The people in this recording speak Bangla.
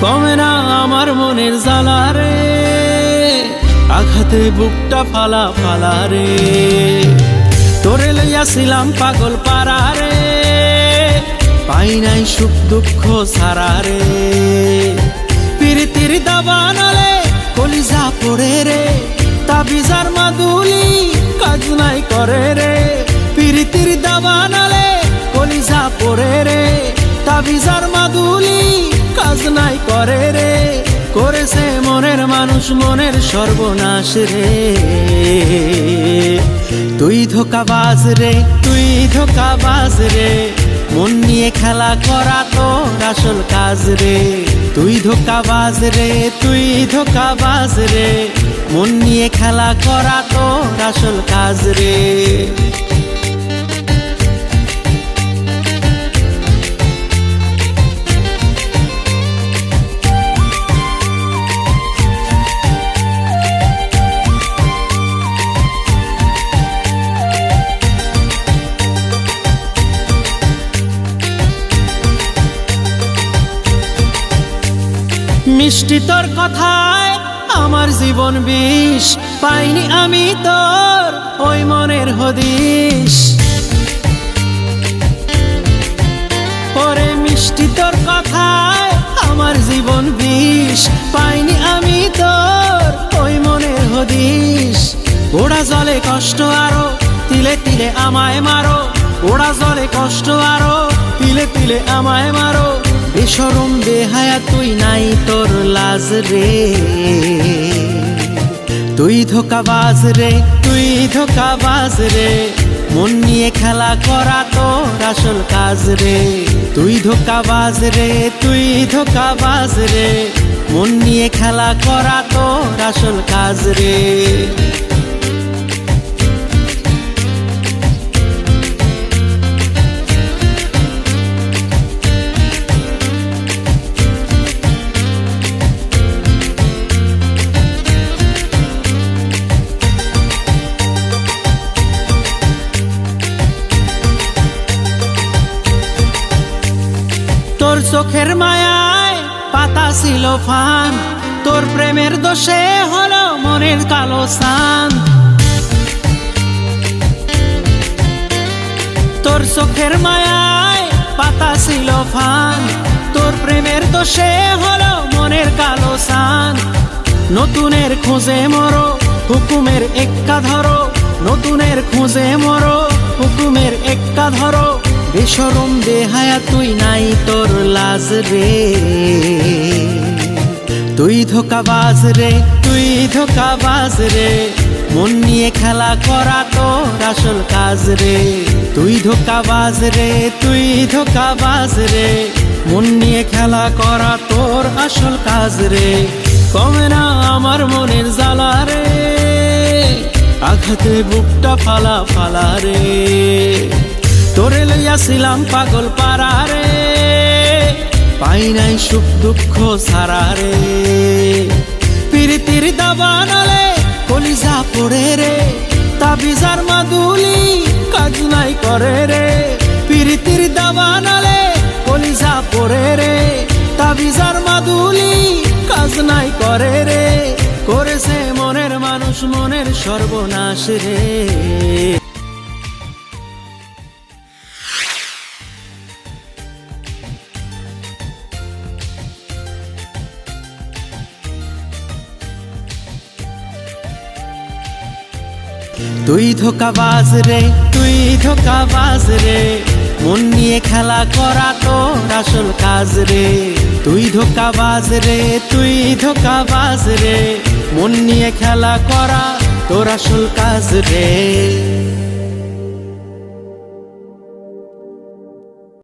কমে না আমার মনের জ্বালা রে। আঘাতে বুকটা ফালা ফালা রে। তোরে লইয়াছিলাম পাগল পারা রে। পাই নাই সুখ দুঃখ সারা রে। পিরিতির দাবানালে কলিজা পড়ে রে। তাবিজার মাদুলি কাজ নাই করে রে। পিরিতির দাবানালে কলিজা করে রে, করেছে মনের মানুষ মনের সর্বনাশ রে। তুই ধোকাবাজ রে, তুই ধোকাবাজ রে, মন নিয়ে খেলা করা তোর আসল কাজ রে। তুই ধোকাবাজ রে, তুই ধোকাবাজ রে, মন নিয়ে খেলা করা তোর আসল কাজ রে। মিষ্টি তোর কথায় আমার জীবন বিষ। পাইনি আমি তোর ওই মনের হদিস ওরে মিষ্টি তোর কথায় আমার জীবন বিষ। পাইনি আমি তোর ওই মনের হদিস ওড়া জলে কষ্ট আরও, তিলে তিলে আমায় মারো। ওড়া জলে কষ্ট আরও, তিলে তিলে আমায় মারো। বেসরম বেহায়া তুই নাই তোর লাজ রে। তুই ধোকাবাজ রে, তুই ধোকাবাজ রে। মন নিয়ে খেলা করা তোর আসল কাজ রে। তুই ধোকাবাজ রে, তুই ধোকাবাজ রে। মন নিয়ে খেলা করা তোর আসল কাজ রে। চোখের মায়ায় পাতা ছিল ফান। তোর প্রেমের দোষে হলো মনের কালো সান তোর চোখের মায়ায় পাতা ছিল ফান। তোর প্রেমের দোষে হলো মনের কালো সান নতুনের খোঁজে মরো, হুকুমের এক্কা ধরো। নতুনের খোঁজে মরো, হুকুমের এক্কা ধরো। বেসরম দেহায়া তুই নাই তোর লাজ রে। তুই ধোকাবাজ রে, তুই ধোকাবাজ রে। মন নিয়ে খেলা করা তোর আসল কাজ রে। তুই ধোকাবাজ রে, তুই ধোকাবাজ রে। মন নিয়ে খেলা করা তোর আসল কাজ রে। কমে না আমার মনের জ্বালা রে। আঘাতে বুকটা ফালা ফালা রে। লইয়াছিলাম পাগল পারা রে পাই নাই সুখ দুঃখ সারা রে পিরিতির দাবানালে কলিজা পড়ে রে। তাবিজার মাদুলি কাজ নাই করে রে। পিরিতির দাবানালে কলিজা পড়ে রে। তাবিজার মাদুলি কাজ নাই করে রে। করেছে মনের মানুষ মনের সর্বনাশ রে। তুই ধোকাবাজ রে, তুই ধোকাবাজ রে। মন নিয়ে খেলা করা তোর আসল কাজ রে। তুই ধোকাবাজ রে, তুই ধোকাবাজ রে। মন নিয়ে খেলা করা তোর আসল কাজ রে।